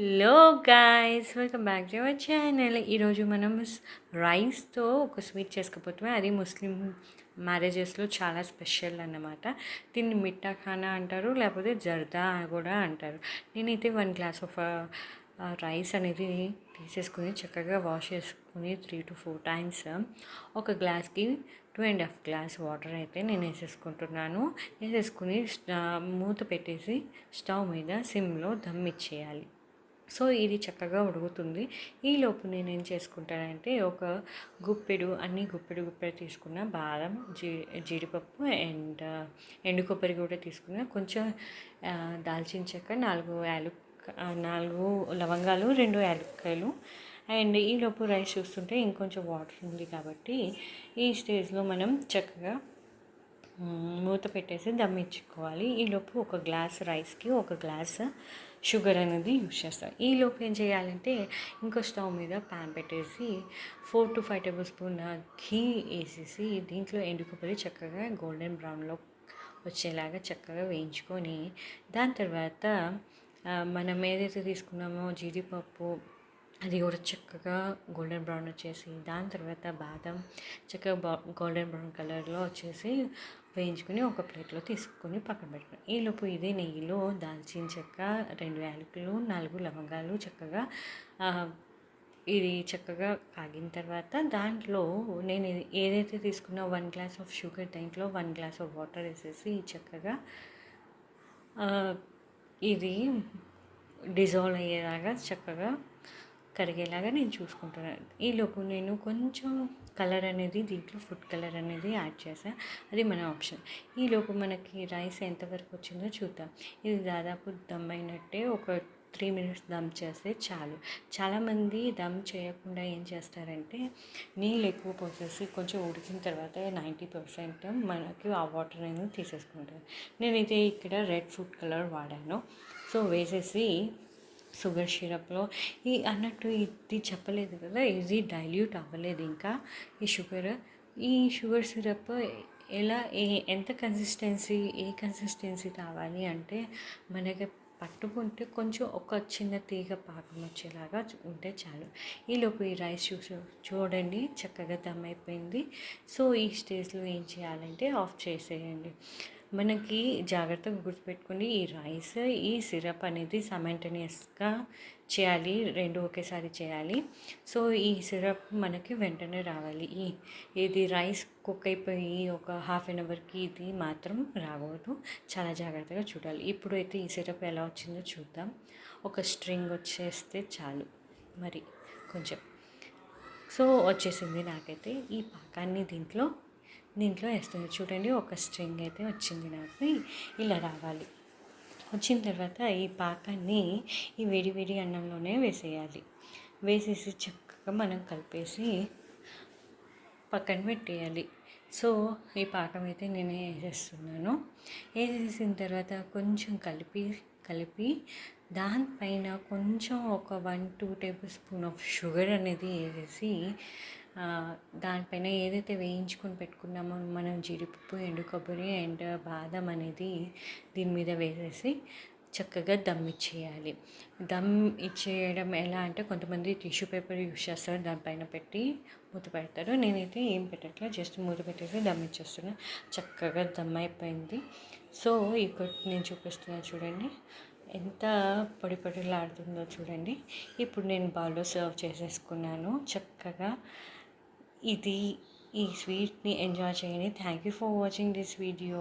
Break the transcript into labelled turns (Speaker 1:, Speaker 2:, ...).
Speaker 1: Hello guys welcome back to our channel ఈరోజు మనం రైస్తో ఒక స్వీట్ చేసుకపోతున్నాం. అది ముస్లిం మ్యారేజెస్లో చాలా స్పెషల్ అన్నమాట. దీన్ని మిట్టా ఖానా అంటారు లేకపోతే జర్దా కూడా అంటారు. నేనైతే వన్ గ్లాస్ ఆఫ్ రైస్ అనేది తీసేసుకుని చక్కగా వాష్ చేసుకుని త్రీ టు ఫోర్ టైమ్స్ ఒక గ్లాస్కి two and half glass water అయితే నేను వేసేసుకుంటున్నాను. వేసేసుకుని uh, మూత పెట్టేసి స్టవ్ మీద సిమ్లో దమ్ ఇచ్చేయాలి. సో ఇది చక్కగా ఉడుకుతుంది. ఈ లోపు నేను ఏం చేసుకుంటానంటే ఒక గుప్పెడు అన్ని గుప్పెడు గుప్పెడు తీసుకున్న బాదం జీ జీడిపప్పు అండ్ ఎండు కొబ్బరి కూడా తీసుకున్న కొంచెం దాల్చిన చెక్క నాలుగు యాలు నాలుగు లవంగాలు రెండు యాలక్కాయలు అండ్ ఈ లోపు రైస్ చూస్తుంటే ఇంకొంచెం వాటర్ ఉంది కాబట్టి ఈ స్టేజ్లో మనం చక్కగా మూత పెట్టేసి దమ్ ఇచ్చుకోవాలి ఈలోపు ఒక గ్లాస్ రైస్కి ఒక గ్లాస్ షుగర్ అనేది యూజ్ చేస్తాం. ఈలోపు ఏం చేయాలంటే ఇంకో స్టవ్ మీద ప్యాన్ పెట్టేసి four to five tablespoon ghee వేసేసి దీంట్లో ఎండు చక్కగా గోల్డెన్ బ్రౌన్లో వచ్చేలాగా చక్కగా వేయించుకొని దాని తర్వాత మనం ఏదైతే తీసుకున్నామో జీడిపప్పు అది కూడా చక్కగా గోల్డెన్ బ్రౌన్ వచ్చేసి దాని తర్వాత బాదం చక్కగా బా గోల్డెన్ బ్రౌన్ కలర్లో వచ్చేసి వేయించుకుని ఒక ప్లేట్లో తీసుకొని పక్కన పెట్టుకుని ఈలోపు ఇదే నెయ్యిలో దాల్చిన చెక్క రెండు యాలకులు నాలుగు లవంగాలు చక్కగా ఇది చక్కగా కాగిన తర్వాత దాంట్లో నేను ఏదైతే తీసుకున్నా వన్ గ్లాస్ ఆఫ్ షుగర్ దాంట్లో వన్ గ్లాస్ ఆఫ్ వాటర్ వేసేసి చక్కగా ఇది డిజాల్వ్ అయ్యేలాగా చక్కగా కరిగేలాగా నేను చూసుకుంటున్నాను ఈలోపు నేను కొంచెం కలర్ అనేది దీంట్లో ఫుడ్ కలర్ అనేది యాడ్ చేశాను అది మన ఆప్షన్ ఈలోపు మనకి రైస్ ఎంతవరకు వచ్చిందో చూద్దాం. ఇది దాదాపు దమ్ అయినట్టే ఒక త్రీ మినిట్స్ దమ్ చేస్తే చాలు. చాలామంది దమ్ చేయకుండా ఏం చేస్తారంటే నీళ్ళు ఎక్కువ పోసేసి కొంచెం ఉడికిన తర్వాత నైంటీ పర్సెంట్ మనకి ఆ వాటర్ అనేది తీసేసుకుంటారు. నేనైతే ఇక్కడ రెడ్ ఫుడ్ కలర్ వాడాను. సో వేసేసి షుగర్ సిరప్లో. ఈ అన్నట్టు ఇది చెప్పలేదు కదా ఇది డైల్యూట్ అవ్వలేదు ఇంకా ఈ షుగర్. ఈ షుగర్ సిరప్ ఎలా ఏ ఎంత కన్సిస్టెన్సీ ఏ కన్సిస్టెన్సీ కావాలి అంటే మనకి పట్టుకుంటే కొంచెం ఒక చిన్న తీగ పాకం వచ్చేలాగా ఉంటే చాలు. ఈలోపు ఈ రైస్ చూసి చూడండి చక్కగా దమ్ అయిపోయింది. సో ఈ స్టేజ్లో ఏం చేయాలంటే ఆఫ్ చేసేయండి. మనకి జాగ్రత్తగా గుర్తుపెట్టుకుని ఈ రైస్ ఈ సిరప్ అనేది సమెంటనియస్గా చేయాలి రెండు ఒకేసారి చేయాలి. సో ఈ సిరప్ మనకి వెంటనే రావాలి. ఈ ఇది రైస్ కుక్ అయిపోయి ఒక హాఫ్ అన్ అవర్కి ఇది మాత్రం రాకూడదు. చాలా జాగ్రత్తగా చూడాలి. ఇప్పుడు అయితే ఈ సిరప్ ఎలా వచ్చిందో చూద్దాం. ఒక స్ట్రింగ్ వచ్చేస్తే చాలు. మరి కొంచెం. సో వచ్చేసింది నాకైతే ఈ పాకాన్ని దీంట్లో దీంట్లో వేస్తుంది చూడండి ఒక స్ట్రింగ్ అయితే వచ్చింది నాకు. ఇలా రావాలి. వచ్చిన తర్వాత ఈ పాకాన్ని ఈ వేడి వేడి అన్నంలోనే వేసేయాలి. వేసేసి చక్కగా మనం కలిపేసి పక్కన పెట్టేయాలి. సో ఈ పాకం అయితే నేను వేసేస్తున్నాను. వేసేసిన తర్వాత కొంచెం కలిపి కలిపి దానిపైన కొంచెం ఒక one two tablespoon of sugar అనేది వేసేసి దానిపైన ఏదైతే వేయించుకొని పెట్టుకున్నామో మనం జీడిపప్పు ఎండు కొబ్బరి అండ్ బాదం అనేది దీని మీద వేసేసి చక్కగా దమ్ ఇచ్చేయాలి. దమ్ ఇచ్చేయడం ఎలా అంటే కొంతమంది టిష్యూ పేపర్ యూస్ చేస్తారు దానిపైన పెట్టి మూత పెడతారు. నేనైతే ఏం పెట్టట్లే జస్ట్ మూత పెట్టేసి దమ్ ఇచ్చేస్తున్నా. చక్కగా దమ్ అయిపోయింది. సో ఇక్కడ నేను చూపిస్తున్నా చూడండి. ఎంత పొడి పొడిలాడుతుందో చూడండి. ఇప్పుడు నేను బౌల్లో సర్వ్ చేసేసుకున్నాను. చక్కగా ఇది ఈ స్వీట్ని ఎంజాయ్ చేయండి thank you for watching this video